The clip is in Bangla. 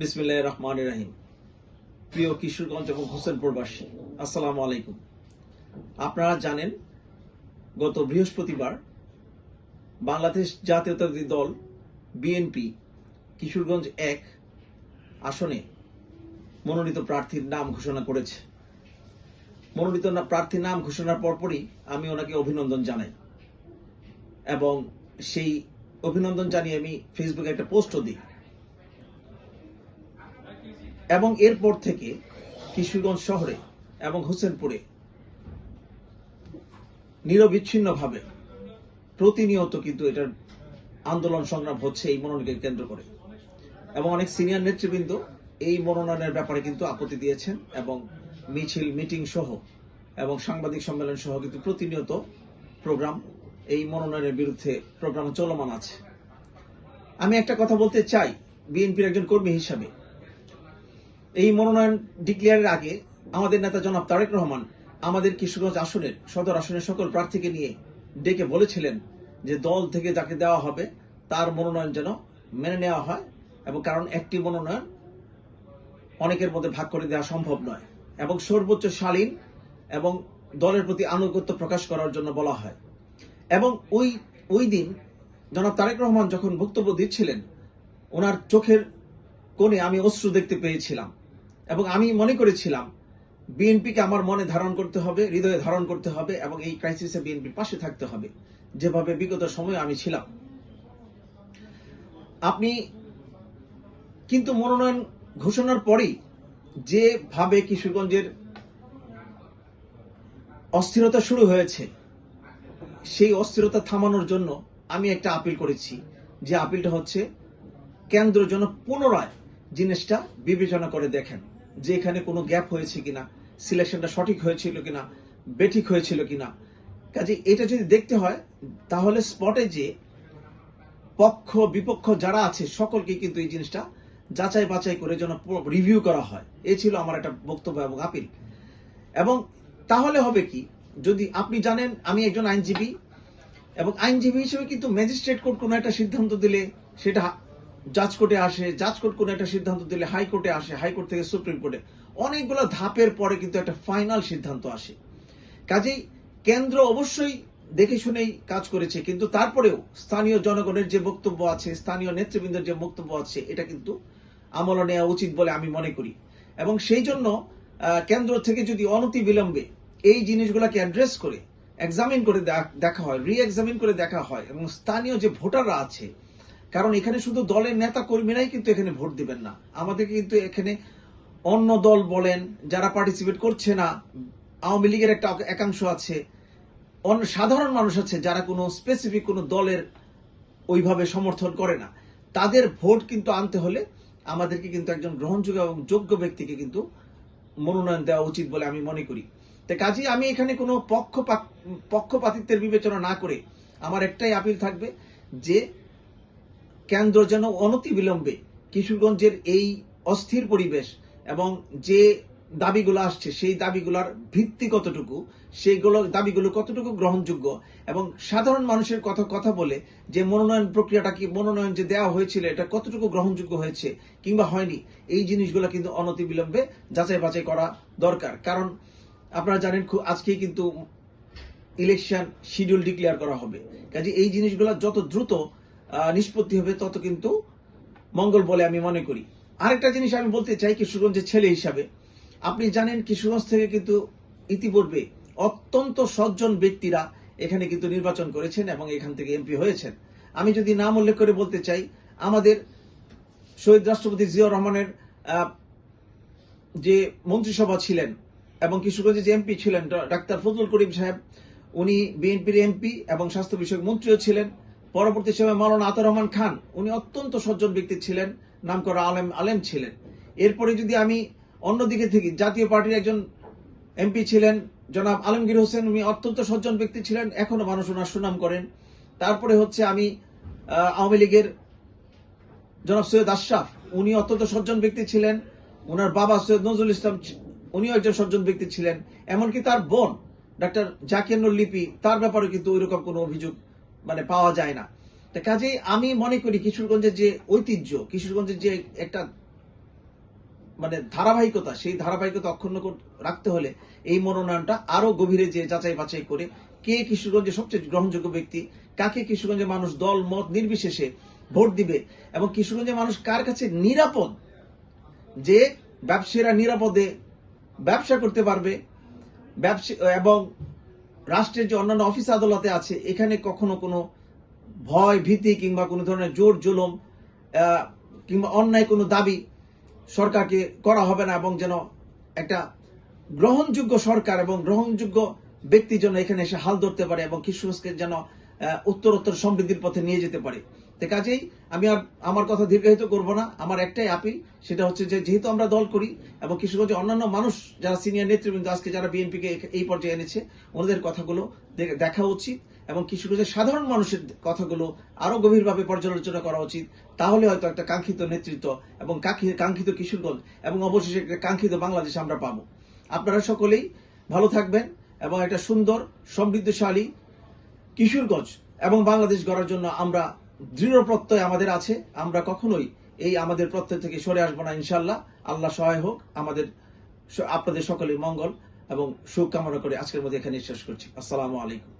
বিসমিল্লাহ রহমান রাহিম। প্রিয় কিশোরগঞ্জ এবং হোসেনপুরবাসী, আসসালামু আলাইকুম। আপনারা জানেন, গত বৃহস্পতিবার বাংলাদেশ জাতীয়তাবাদী দল বিএনপি কিশোরগঞ্জ এক আসনে মনোনীত প্রার্থীর নাম ঘোষণা করেছে। মনোনীত প্রার্থীর নাম ঘোষণার পরপরই আমি ওনাকে অভিনন্দন জানাই এবং সেই অভিনন্দন জানিয়ে আমি ফেসবুকে একটা পোস্টও দিই। এবং এরপর থেকে কিশোরগঞ্জ শহরে এবং হোসেনপুরে নিরবিচ্ছিন্নভাবে প্রতিনিয়ত কিন্তু এটার আন্দোলন সংগ্রাম হচ্ছে এই মনোনয়নকে কেন্দ্র করে। এবং অনেক সিনিয়র নেতৃবৃন্দ এই মনোনয়নের ব্যাপারে কিন্তু আপত্তি দিয়েছেন এবং মিছিল, মিটিং সহ এবং সাংবাদিক সম্মেলন সহ কিন্তু প্রতিনিয়ত প্রোগ্রাম, এই মনোনয়নের বিরুদ্ধে প্রোগ্রাম চলমান আছে। আমি একটা কথা বলতে চাই, বিএনপির একজন কর্মী হিসাবে। এই মনোনয়ন ডিক্লেয়ারের আগে আমাদের নেতা জনাব তারেক রহমান আমাদের কিশোরগঞ্জ আসনের, সদর আসনের সকল প্রার্থীকে নিয়ে ডেকে বলেছিলেন যে দল থেকে যাকে দেওয়া হবে তার মনোনয়ন যেন মেনে নেওয়া হয় এবং কারণ একটি মনোনয়ন অনেকের মধ্যে ভাগ করে দেওয়া সম্ভব নয় এবং সর্বোচ্চ শালীন এবং দলের প্রতি আনুগত্য প্রকাশ করার জন্য বলা হয়। এবং ওই ওই দিন জনাব তারেক রহমান যখন বক্তব্য দিচ্ছিলেন, ওনার চোখের কোণে আমি অশ্রু দেখতে পেয়েছিলাম। এবং আমি মনে করেছিলাম, বিএনপিকে আমার মনে ধারণ করতে হবে, হৃদয়ে ধারণ করতে হবে, এবং এই ক্রাইসিসে বিএনপির পাশে থাকতে হবে। যেভাবে বিগত সময়ে আমি ছিলাম। আপনি কিন্তু মনোনয়ন ঘোষণার পরেই যেভাবে কিশোরগঞ্জের অস্থিরতা শুরু হয়েছে, সেই অস্থিরতা থামানোর জন্য আমি একটা আপিল করেছি, যে আপিলটা হচ্ছে, কেন্দ্র যেন পুনরায় জিনিসটা বিবেচনা করে দেখেন। যে এখানে কোনো গ্যাপ হয়েছে কিনা, সিলেকশনটা সঠিক হয়েছিল কিনা, বেঠিক হয়েছিল কিনা। কাজে এটা যদি দেখতে হয়, তাহলে স্পটে যে পক্ষ, বিপক্ষ যারা আছে, সকলকে কিন্তু এই জিনিসটা যাচাই বাছাই করে যেন রিভিউ করা হয়। এ ছিল আমার একটা বক্তব্য এবং আপিল। এবং তাহলে হবে কি, যদি আপনি জানেন, আমি একজন আইনজীবী, এবং আইনজীবী হিসেবে কিন্তু ম্যাজিস্ট্রেট কোর্ট কোনো একটা সিদ্ধান্ত দিলে সেটা জাজ কোর্টে আসে জাজ কোর্ট কোনো একটা সিদ্ধান্ত দিলে হাইকোর্টে আসে, হাইকোর্ট থেকে সুপ্রিম কোর্টে। অনেকগুলো ধাপের পরে কিন্তু একটা ফাইনাল সিদ্ধান্ত আসে। কাজেই কেন্দ্র অবশ্যই দেখে শুনেই কাজ করেছে, কিন্তু তারপরেও স্থানীয় জনগণের যে বক্তব্য আছে, স্থানীয় নেতৃবৃন্দের যে বক্তব্য আছে, এটা কিন্তু আমলে নেওয়া উচিত বলে আমি মনে করি। এবং সেই জন্য কেন্দ্র থেকে যদি অনতি বিলম্বে এই জিনিসগুলোকে অ্যাড্রেস করে এক্সামিন করে দেখা হয় রি এক্সামিন করে দেখা হয়, এবং স্থানীয় যে ভোটাররা আছে কারণ এখানে শুধু দলের নেতা কর্মীরাই কিন্তু এখানে ভোট দিবেন না। আমাদেরকে কিন্তু এখানে অন্য দল বলেন, যারা পার্টিসিপেট করছে না, আওয়ামী লীগের একটা একাংশ আছে অন্য সাধারণ মানুষ আছে যারা কোনো স্পেসিফিক কোনো দলের ওইভাবে সমর্থন করে না। তাদের ভোট কিন্তু আনতে হলে আমাদেরকে কিন্তু একজন গ্রহণযোগ্য এবং যোগ্য ব্যক্তিকে কিন্তু মনোনয়ন দেওয়া উচিত বলে আমি মনে করি। তাই কাজেই আমি এখানে কোনো পক্ষপাত, পক্ষপাতিত্বের বিবেচনা না করে আমার একটাই আপিল থাকবে যে কেন্দ্র যেন অনতি বিলম্বে কিশোরগঞ্জের এই অস্থির পরিবেশ এবং যে দাবিগুলো আসছে, সেই দাবিগুলোর ভিত্তি কতটুকু সেইগুলো দাবিগুলো কতটুকু গ্রহণযোগ্য এবং সাধারণ মানুষের কথা কথা বলে যে মনোনয়ন প্রক্রিয়াটা কি, মনোনয়ন যে দেওয়া হয়েছিল এটা কতটুকু গ্রহণযোগ্য হয়েছে কিংবা হয়নি, এই জিনিসগুলো কিন্তু অনতি বিলম্বে যাচাই বাছাই করা দরকার। কারণ আপনারা জানেন খুব আজকেই কিন্তু ইলেকশন শিডিউল ডিক্লেয়ার করা হবে। কাজে এই জিনিসগুলো যত দ্রুত নিষ্পত্তি হবে, তত কিন্তু মঙ্গল বলে আমি মনে করি। আরেকটা জিনিস আমি বলতে চাই কিশোরগঞ্জের ছেলে হিসাবে। আপনি জানেন কিশোরগঞ্জ থেকে কিন্তু ইতিপূর্বে অত্যন্ত সজ্জন ব্যক্তিরা এখানে কিন্তু নির্বাচন করেছেন এবং এখান থেকে এমপি হয়েছেন। আমি যদি নাম উল্লেখ করে বলতে চাই, আমাদের শহীদ রাষ্ট্রপতি জিয়াউর রহমানের যে মন্ত্রিসভা ছিলেন এবং কিশোরগঞ্জে যে এমপি ছিলেন ডাক্তার ফজলুল করিম সাহেব, উনি বিএনপির এমপি এবং স্বাস্থ্য বিষয়ক মন্ত্রীও ছিলেন। পরবর্তী সময়ে মাওলানা আতর রহমান খান, উনি অত্যন্ত সজ্জন ব্যক্তি ছিলেন নাম করা আলেম আলেম ছিলেন। এরপরে যদি আমি অন্যদিকে থেকে জাতীয় পার্টির একজন এমপি ছিলেন, জনাব আলমগীর হোসেন, উনি অত্যন্ত সজ্জন ব্যক্তি ছিলেন, এখনও মানুষ ওনার সুনাম করেন। তারপরে হচ্ছে আমি আওয়ামী লীগের জনাব সৈয়দ আশরাফ, উনি অত্যন্ত সজ্জন ব্যক্তি ছিলেন। ওনার বাবা সৈয়দ নজরুল ইসলাম উনিও একজন সজ্জন ব্যক্তি ছিলেন। এমনকি তার বোন, ডাক্তার জাকির লিপি, তার ব্যাপারে কিন্তু ওইরকম কোনো অভিযোগ মানে পাওয়া যায় না। তা কাজেই আমি মনে করি কিশোরগঞ্জের যে ঐতিহ্য, কিশোরগঞ্জের যে একটা মানে ধারাবাহিকতা, সেই ধারাবাহিকতা অক্ষুণ্ণ রাখতে হলে এই মনোনয়নটা আরও গভীরে যে যাচাই বাছাই করে কে কিশোরগঞ্জের সবচেয়ে গ্রহণযোগ্য ব্যক্তি, কাকে কিশোরগঞ্জের মানুষ দল, মত নির্বিশেষে ভোট দিবে এবং কিশোরগঞ্জের মানুষ কার কাছে নিরাপদ, যে ব্যবসায়ীরা নিরাপদে ব্যবসা করতে পারবে, ব্যবসা এবং রাষ্ট্রের যে অন্যান্য অফিস আদালতে আছে, এখানে কখনো কোনো ভয়, ভীতি কিংবা কোনো ধরনের জোর, জুলুম কিংবা অন্যায় কোনো দাবি সরকারকে করা হবে না এবং যেন একটা গ্রহণযোগ্য সরকার এবং গ্রহণযোগ্য ব্যক্তি যেন এখানে এসে হাল ধরতে পারে এবং খ্রিস্টমাসকে যেন উত্তরোত্তর সমৃদ্ধির পথে নিয়ে যেতে পারে। তো কাজেই আমি আর আমার কথা দীর্ঘায়িত করব না। আমার একটাই আপিল, সেটা হচ্ছে যে যেহেতু আমরা দল করি এবং কিশোরগঞ্জের অন্যান্য মানুষ যারা সিনিয়র নেতৃবৃন্দ, আজকে যারা বিএনপিকে এই পর্যায়ে এনেছে, ওনাদের কথাগুলো দেখা উচিত এবং কিশোরগঞ্জের সাধারণ মানুষের কথাগুলো আরও গভীরভাবে পর্যালোচনা করা উচিত। তাহলে হয়তো একটা কাঙ্ক্ষিত নেতৃত্ব এবং কাঙ্ক্ষি- কাঙ্ক্ষিত কিশোরগঞ্জ এবং অবশেষে একটা কাঙ্ক্ষিত বাংলাদেশ আমরা পাবো। আপনারা সকলেই ভালো থাকবেন এবং একটা সুন্দর, সমৃদ্ধশালী কিশোরগঞ্জ এবং বাংলাদেশ গড়ার জন্য আমরা দৃঢ় প্রত্যয় আমাদের আছে, আমরা কখনোই এই আমাদের প্রত্যয় থেকে সরে আসব না ইনশাল্লাহ আল্লাহ সহায় হোক, আমাদের আপনাদের সকলের মঙ্গল এবং সুখ কামনা করে আজকের মধ্যে এখানে শেষ করছি। আসসালামু আলাইকুম।